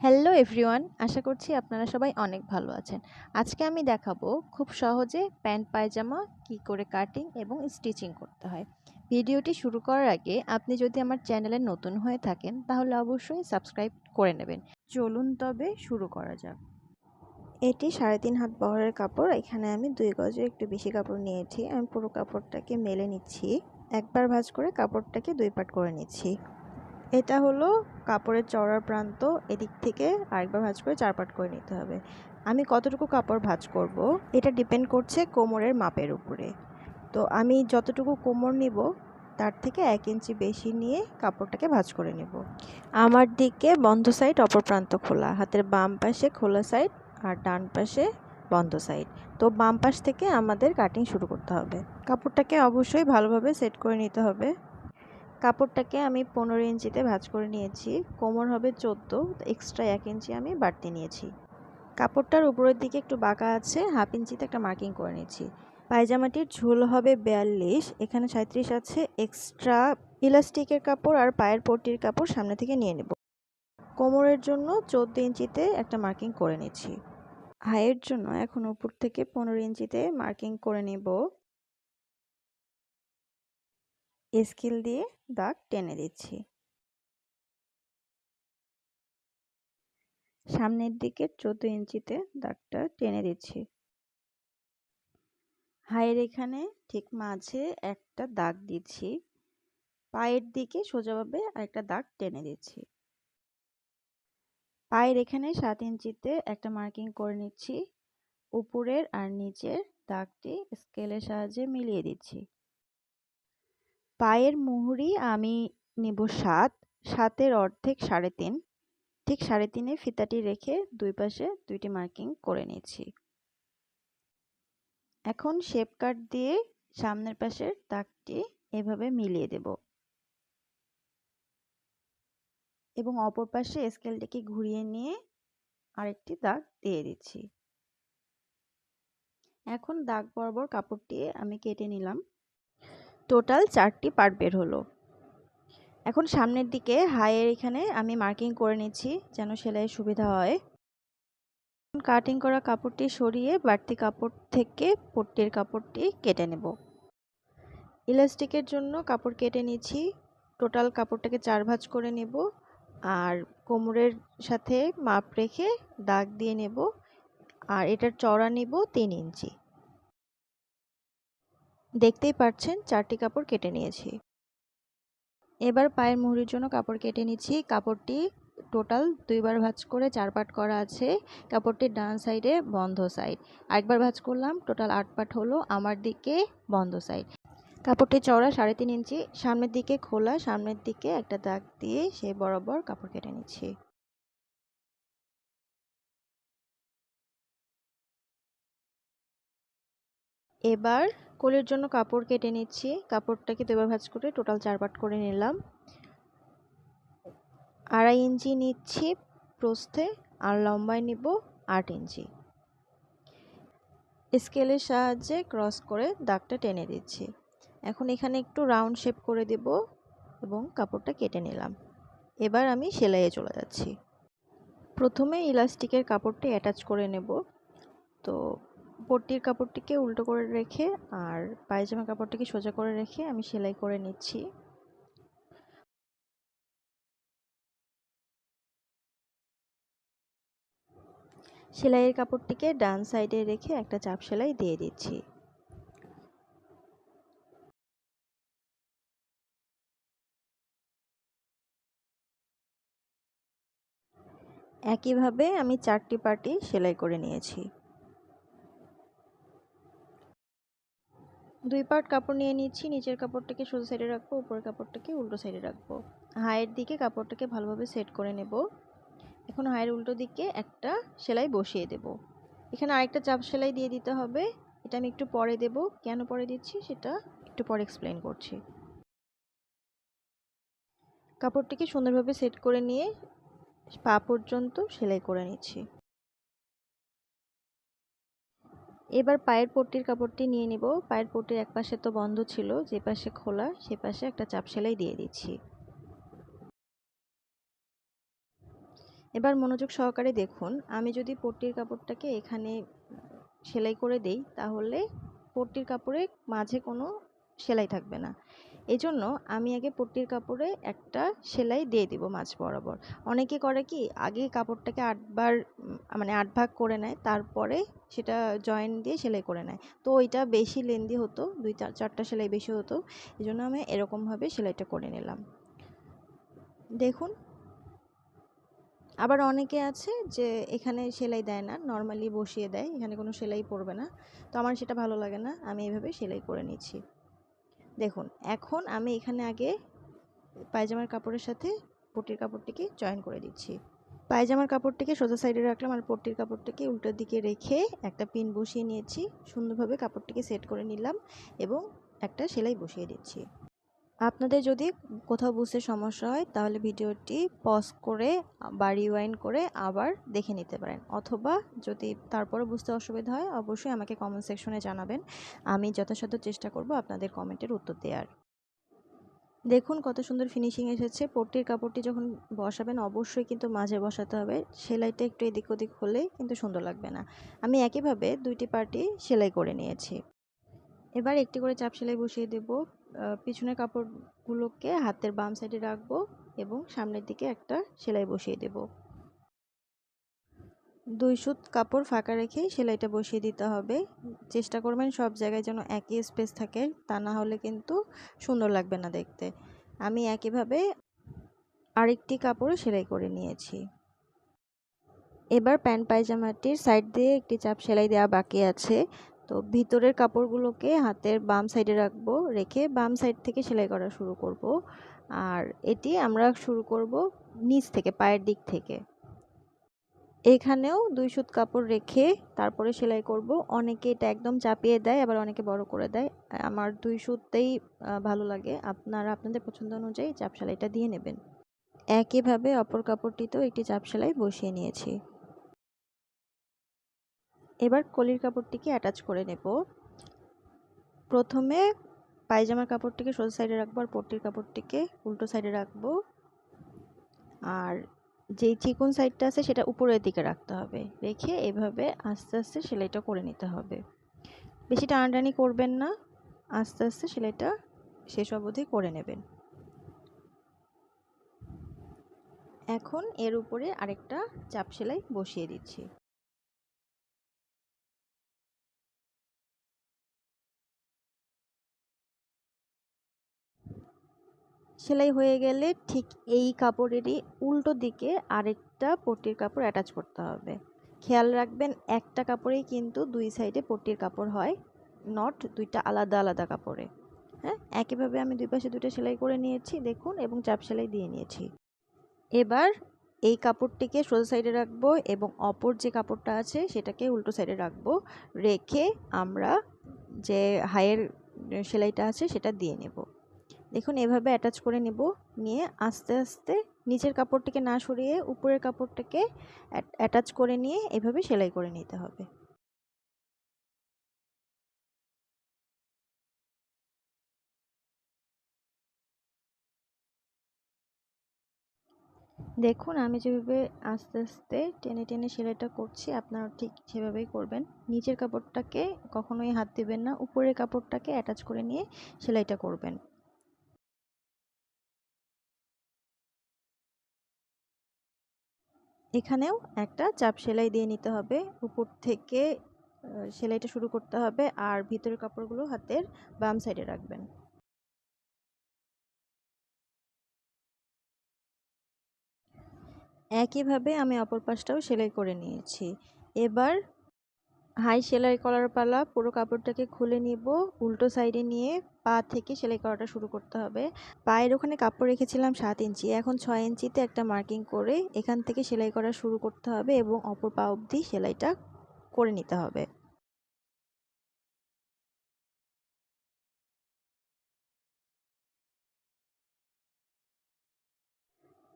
Hello everyone আশা করছি আপনারা সবাই অনেক ভালো আছেন। আজকে আমি দেখাবো খুব সহজে প্যান্ট, পায়জামা, কি করে কাটিং এবং স্টিচিং করতে হয়। ভিডিওটি শুরু করার আগে আপনি যদি আমার চ্যানেলে নতুন হয়ে থাকেন, তাহলে অবশ্যই সাবস্ক্রাইব করে নেবেন। চলুন তবে শুরু করা যাক। এটি সাড়ে তিন হাত বহরের কাপড়। এখানে আমি দুই গজে একটু বেশি কাপড় নিয়েছি। আমি পুরো কাপড়টাকে মেলে নিচ্ছি। একবার ভাঁজ করে কাপড়টাকে দুই পাট করে নিচ্ছি। এটা হলো কাপড়ের চওড়ার প্রান্ত, এদিক থেকে আরেকবার ভাঁজ করে চারপাট করে নিতে হবে। আমি কতটুকু কাপড় ভাঁজ করব? এটা ডিপেন্ড করছে কোমরের মাপের উপরে। তো আমি যতটুকু কোমর নিব, তার থেকে এক ইঞ্চি বেশি নিয়ে কাপড়টাকে ভাঁজ করে নেব। আমার দিকে বন্ধ সাইড অপর প্রান্ত খোলা। হাতের বাম পাশে খোলা সাইড আর ডান পাশে বন্ধ সাইড তো বাম পাশ থেকে আমাদের কাটিং শুরু করতে হবে। কাপড়টাকে অবশ্যই ভালোভাবে সেট করে নিতে হবে। কাপড়টাকে আমি পনেরো ইঞ্চিতে ভাঁজ করে নিয়েছি, কোমর হবে চোদ্দ এক্সট্রা এক ইঞ্চি আমি বাড়তি নিয়েছি। কাপড়টার উপরের দিকে একটু বাঁকা আছে, হাফ ইঞ্চিতে একটা মার্কিং করে নিয়েছি। পায়জামাটির ঝুল হবে বিয়াল্লিশ, এখানে সাঁত্রিশ আছে এক্সট্রা ইলাস্টিকের কাপড় আর পায়ের পট্টির কাপড় সামনে থেকে নিয়ে নেব। কোমরের জন্য চোদ্দ ইঞ্চিতে একটা মার্কিং করে নিচ্ছি হাইয়ের জন্য এখন উপর থেকে পনেরো ইঞ্চিতে মার্কিং করে নেব। স্কেল দিয়ে দাগ টেনে দিচ্ছি। সামনের দিকে চোদ্দ ইঞ্চিতে দাগটা টেনে দিচ্ছি। হাইয়ের এখানে ঠিক মাঝে একটা দাগ দিচ্ছি। পায়ের দিকে সোজাভাবে একটা দাগ টেনে দিচ্ছি। পায়ের এখানে সাত ইঞ্চিতে একটা মার্কিং করে নিচ্ছি। উপরের আর নিচের দাগটি স্কেলের সাহায্যে মিলিয়ে দিচ্ছি। পায়ের মুহুরি আমি নেব সাত, সাতের অর্ধেক সাড়ে তিন। ঠিক সাড়ে তিনে ফিতাটি রেখে দুই পাশে দুইটি মার্কিং করে নিয়েছি। এখন শেপ কাট দিয়ে সামনের পাশের দাগটি এভাবে মিলিয়ে দেব। এবং অপর পাশে স্কেলটিকে ঘুরিয়ে নিয়ে আরেকটি দাগ দিয়ে দিচ্ছি। এখন দাগ বরাবর কাপড়টি আমি কেটে নিলাম। টোটাল চারটি পার্ট বের হলো। এখন সামনের দিকে হাইয়ের এখানে আমি মার্কিং করে নিচ্ছি যেন সেলাইয়ের সুবিধা হয়। কাটিং করা কাপড়টি সরিয়ে বাড়তি কাপড় থেকে পট্টির কাপড়টি কেটে নেব। ইলাস্টিকের জন্য কাপড় কেটে নিচ্ছি। টোটাল কাপড়টাকে চার ভাঁজ করে নেব আর কোমরের সাথে মাপ রেখে দাগ দিয়ে নেব। আর এটার চড়া নেব তিন ইঞ্চি। দেখতেই পাচ্ছেন চারটি কাপড় কেটে নিয়েছি। এবার পায়ের মুহুরির জন্য কাপড় কেটে নিচ্ছি। কাপড়টি টোটাল দুইবার ভাঁজ করে চার পাট করা আছে। কাপড়টির ডান সাইডে, বন্ধ সাইড। আরেকবার ভাঁজ করলাম, টোটাল আট পাট হলো আমার দিকে, বন্ধ সাইড। কাপড়টি চওড়া সাড়ে তিন ইঞ্চি, সামনের দিকে খোলা, সামনের দিকে একটা দাগ দিয়ে সেই বরাবর কাপড় কেটে নিচ্ছি। এবার কোলের জন্য কাপড় কেটে নিচ্ছি। কাপড়টাকে দুবার ভাঁজ করে টোটাল চার পাট করে নিলাম। আড়াই ইঞ্চি নিচ্ছি প্রস্থে আর লম্বায় নিব আট ইঞ্চি। স্কেলের সাহায্যে ক্রস করে দাগটা টেনে দিচ্ছি। এখন এখানে একটু রাউন্ড শেপ করে দেব এবং কাপড়টা কেটে নিলাম। এবার আমি সেলাইয়ে চলে যাচ্ছি। প্রথমে ইলাস্টিকের কাপড়টি অ্যাটাচ করে নেব। তো পট্টির কাপড়টিকে উল্টো করে রেখে আর পায়জামা কাপড়টিকে সোজা করে রেখে আমি সেলাই করে নিচ্ছি। সেলাইয়ের কাপড়টিকে ডান সাইডে রেখে একটা চাপ সেলাই দিয়ে দিচ্ছি। একইভাবে আমি চারটি পাটি সেলাই করে নিয়েছি। দুই পার্ট কাপড় নিয়ে নিচ্ছি, নিচের কাপড়টাকে সোজা সাইডে রাখব, উপরের কাপড়টাকে উল্টো সাইডে রাখব। হায়ের দিকে কাপড়টাকে ভালোভাবে সেট করে নেব। এখন হায়ের উল্টো দিকে একটা সেলাই বসিয়ে দেব। এখানে আরেকটা চাপ সেলাই দিয়ে দিতে হবে। এটা আমি একটু পরে দেব। কেন পরে দিচ্ছি সেটা একটু পরে এক্সপ্লেন করছি। কাপড়টিকে সুন্দরভাবে সেট করে নিয়ে পা পর্যন্ত সেলাই করে নিচ্ছি। এবার পায়ের পট্টির কাপড়টি নিয়ে নিব। পায়ের পট্টির এক পাশে তো বন্ধ ছিল, যে পাশে খোলা, সে পাশে একটা চাপ সেলাই দিয়ে দিচ্ছি। এবার মনোযোগ সহকারে দেখুন। আমি যদি পট্টির কাপড়টাকে এখানে সেলাই করে দেই, তাহলে পট্টির কাপড়ে মাঝে কোনো সেলাই থাকবে না। এই জন্য আমি আগে পট্টির কাপড়ে একটা সেলাই দিয়ে দিব মাঝ বরাবর। অনেকে করে কি, আগে কাপড়টাকে আটবার মানে আট ভাগ করে নেয়, তারপরে সেটা জয়েন দিয়ে সেলাই করে নেয়। তো ওইটা বেশি লেন্দি হতো, দুই চার, চারটা সেলাই বেশি হতো এই জন্য আমি এরকমভাবে সেলাইটা করে নিলাম। দেখুন। আবার অনেকে আছে যে এখানে সেলাই দেয় না, নর্মালি বসিয়ে দেয়, এখানে কোনো সেলাই পড়বে না। তো আমার সেটা ভালো লাগে না, আমি এইভাবে সেলাই করে নিচ্ছি। দেখুন, এখন আমি এখানে আগে পায়জামার কাপড়ের সাথে পট্টির কাপড়টিকে জয়েন করে দিচ্ছি। পায়জামার কাপড়টিকে সোজা সাইডে রাখলাম আর পট্টির কাপড়টিকে উল্টোর দিকে রেখে একটা পিন বসিয়ে নিয়েছি। সুন্দরভাবে কাপড়টিকে সেট করে নিলাম এবং একটা সেলাই বসিয়ে দিচ্ছি। আপনাদের যদি কোথাও বুঝতে সমস্যা হয়, তাহলে ভিডিওটি পজ করে, বা রিওয়াইন্ড করে আবার দেখে নিতে পারেন। অথবা যদি তারপরে বুঝতে অসুবিধা হয়, অবশ্যই আমাকে কমেন্ট সেকশনে জানাবেন। আমি যথাসাধ্য চেষ্টা করব আপনাদের কমেন্টের উত্তর দেওয়ার দেখুন কত সুন্দর ফিনিশিং এসেছে। পট্টির কাপড়টি যখন বসাবেন, অবশ্যই কিন্তু মাঝে বসাতে হবে। সেলাইটা একটু এদিক ওদিক হলে কিন্তু সুন্দর লাগবে না। আমি একইভাবে দুইটি পার্টি সেলাই করে নিয়েছি। এবার একটি করে চাপ সেলাই বসিয়ে দেব। পিছনের কাপড়গুলোকে হাতের বাম সাইডে রাখব এবং সামনের দিকে একটা সেলাই বসিয়ে দেব। দুই সুত কাপড় ফাঁকা রেখেই সেলাইটা বসিয়ে দিতে হবে। চেষ্টা করবেন সব জায়গায় যেন একই স্পেস থাকে, তা না হলে কিন্তু সুন্দর লাগবে না দেখতে। আমি একইভাবে আরেকটি কাপড় সেলাই করে নিয়েছি। এবার প্যান্ট পায়জামাটির সাইড দিয়ে একটি চাপ সেলাই দেওয়া বাকি আছে। তো ভিতরের কাপড়গুলোকে হাতের বাম সাইডে রাখব, রেখে বাম সাইড থেকে সেলাই করা শুরু করব। আর এটি আমরা শুরু করব নিচ থেকে, পায়ের দিক থেকে। এখানেও দুই সুত কাপড় রেখে তারপরে সেলাই করব। অনেকে এটা একদম চাপিয়ে দেয়, আবার অনেকে বড় করে দেয়। আমার দুই সুততেই ভালো লাগে। আপনারা আপনাদের পছন্দ অনুযায়ী চাপ সেলাইটা দিয়ে নেবেন। একইভাবে অপর কাপড়টিতেও একটি চাপ সেলাই বসিয়ে নিয়েছি। এবার কলির কাপড়টিকে অ্যাটাচ করে নেব। প্রথমে পায়জামার কাপড়টিকে সোজা সাইডে রাখব আর পট্টির কাপড়টিকে উল্টো সাইডে রাখব। আর যেই চিকন সাইডটা আছে সেটা উপরের দিকে রাখতে হবে। রেখে এভাবে আস্তে আস্তে সেলাইটা করে নিতে হবে। বেশি টানাটানি করবেন না। আস্তে আস্তে সেলাইটা শেষ অবধি করে নেবেন। এখন এর উপরে আরেকটা চাপ সেলাই বসিয়ে দিচ্ছি। সেলাই হয়ে গেলে ঠিক এই কাপড়েরই উল্টো দিকে আরেকটা পট্টির কাপড় অ্যাটাচ করতে হবে। খেয়াল রাখবেন, একটা কাপড়েই কিন্তু দুই সাইডে পট্টির কাপড় হয় নট দুইটা আলাদা আলাদা কাপড়ে। হ্যাঁ? একইভাবে আমি দুই পাশে দুটো সেলাই করে নিয়েছি, দেখুন, এবং চাপ সেলাই দিয়ে নিয়েছি। এবার এই কাপড়টিকে সোজা সাইডে রাখব এবং অপর যে কাপড়টা আছে, সেটাকে উল্টো সাইডে রাখব। রেখে আমরা যে হায়ের সেলাইটা আছে, সেটা দিয়ে নেব। দেখুন, এভাবে অ্যাটাচ করে নেব। নিয়ে আস্তে আস্তে নিচের কাপড়টিকে না সরিয়ে উপরের কাপড়টাকে অ্যাটাচ করে নিয়ে এভাবে সেলাই করে নিতে হবে। দেখুন, আমি যেভাবে আস্তে আস্তে টেনে টেনে সেলাইটা করছি, আপনারা ঠিক সেভাবেই করবেন। নিচের কাপড়টাকে কখনোই হাত দেবেন না, উপরের কাপড়টাকে অ্যাটাচ করে নিয়ে সেলাইটা করবেন। এখানেও একটা চাপ সেলাই দিয়ে নিতে হবে। উপর থেকে সেলাইটা শুরু করতে হবে আর ভিতরের কাপড়গুলো হাতের বাম সাইডে রাখবেন। একইভাবে আমি অপর পাশটাও সেলাই করে নিয়েছি। এবার হাই সেলাই করার পালা, পুরো কাপড়টাকে খুলে নিব, উল্টো সাইডে নিয়ে পা থেকে সেলাই করাটা শুরু করতে হবে। পায়ের ওখানে কাপড় রেখেছিলাম সাত ইঞ্চি, এখন ছয় ইঞ্চিতে একটা মার্কিং করে এখান থেকে সেলাই করা শুরু করতে হবে এবং অপর পা অবধি সেলাইটা করে নিতে হবে।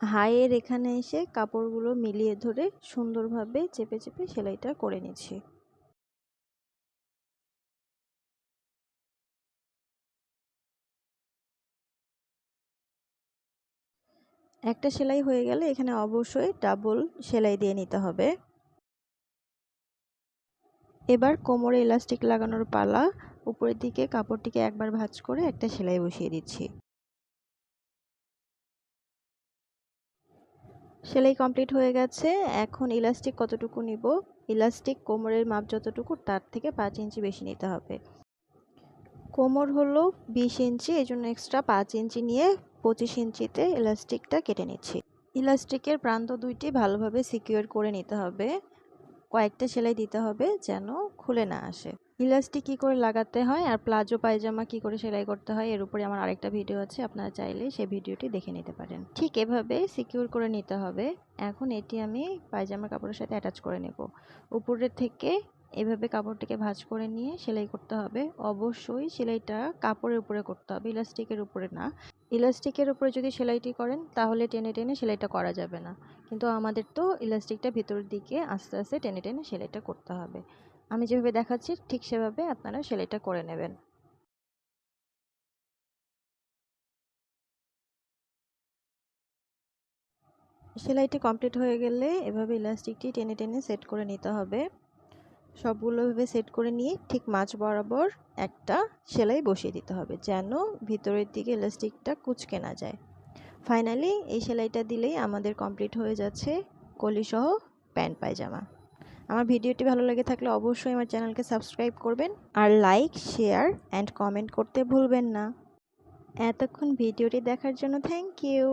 হাইয়ের এখানে এসে কাপড়গুলো মিলিয়ে ধরে সুন্দরভাবে চেপে চেপে সেলাইটা করে নিচ্ছি। একটা সেলাই হয়ে গেলে এখানে অবশ্যই ডাবল সেলাই দিয়ে নিতে হবে। এবার কোমরে ইলাস্টিক লাগানোর পালা, উপরের দিকে কাপড়টিকে একবার ভাঁজ করে একটা সেলাই বসিয়ে দিচ্ছি। সেলাই কমপ্লিট হয়ে গেছে, এখন ইলাস্টিক কতটুকু নিব? ইলাস্টিক কোমরের মাপ যতটুকু, তার থেকে পাঁচ ইঞ্চি বেশি নিতে হবে। কোমর হলো বিশ ইঞ্চি এই জন্য এক্সট্রা পাঁচ ইঞ্চি নিয়ে পঁচিশ ইঞ্চিতে ইলাস্টিকটা কেটে নিচ্ছি। ইলাস্টিকের প্রান্ত দুইটি ভালোভাবে সিকিউর করে নিতে হবে। কয়েকটা সেলাই দিতে হবে যেন খুলে না আসে। ইলাস্টিক কী করে লাগাতে হয় আর প্লাজো পায়জামা কী করে সেলাই করতে হয় এর উপরে আমার আরেকটা ভিডিও আছে, আপনারা চাইলে সেই ভিডিওটি দেখে নিতে পারেন। ঠিক এভাবে সিকিউর করে নিতে হবে। এখন এটি আমি পায়জামা কাপড়ের সাথে অ্যাটাচ করে নেব। উপরের থেকে এভাবে কাপড়টিকে ভাঁজ করে নিয়ে সেলাই করতে হবে। অবশ্যই সেলাইটা কাপড়ের উপরে করতে হবে, ইলাস্টিকের উপরে না। ইলাস্টিকের উপরে যদি সেলাইটি করেন, তাহলে টেনে টেনে সেলাইটা করা যাবে না। কিন্তু আমাদের তো ইলাস্টিকটা ভিতরের দিকে আস্তে আস্তে টেনে টেনে সেলাইটা করতে হবে। আমি যেভাবে দেখাচ্ছি, ঠিক সেভাবে আপনারা সেলাইটা করে নেবেন। সেলাইটি কমপ্লিট হয়ে গেলে এভাবে ইলাস্টিকটি টেনে টেনে সেট করে নিতে হবে। সবগুলো ভাবে সেট করে নিয়ে ঠিক মাছ বরাবর একটা সেলাই বসিয়ে দিতে হবে যেন ভিতরের দিকে ইলাস্টিকটা কুচকে না যায়। ফাইনালি এই সেলাইটা দিলেই আমাদের কমপ্লিট হয়ে যাচ্ছে কলিসহ প্যান্ট পায়জামা। আমার ভিডিওটি ভালো লেগে থাকলে অবশ্যই আমার চ্যানেলকে সাবস্ক্রাইব করবেন আর লাইক শেয়ার অ্যান্ড কমেন্ট করতে ভুলবেন না। এতক্ষণ ভিডিওটি দেখার জন্য থ্যাংক ইউ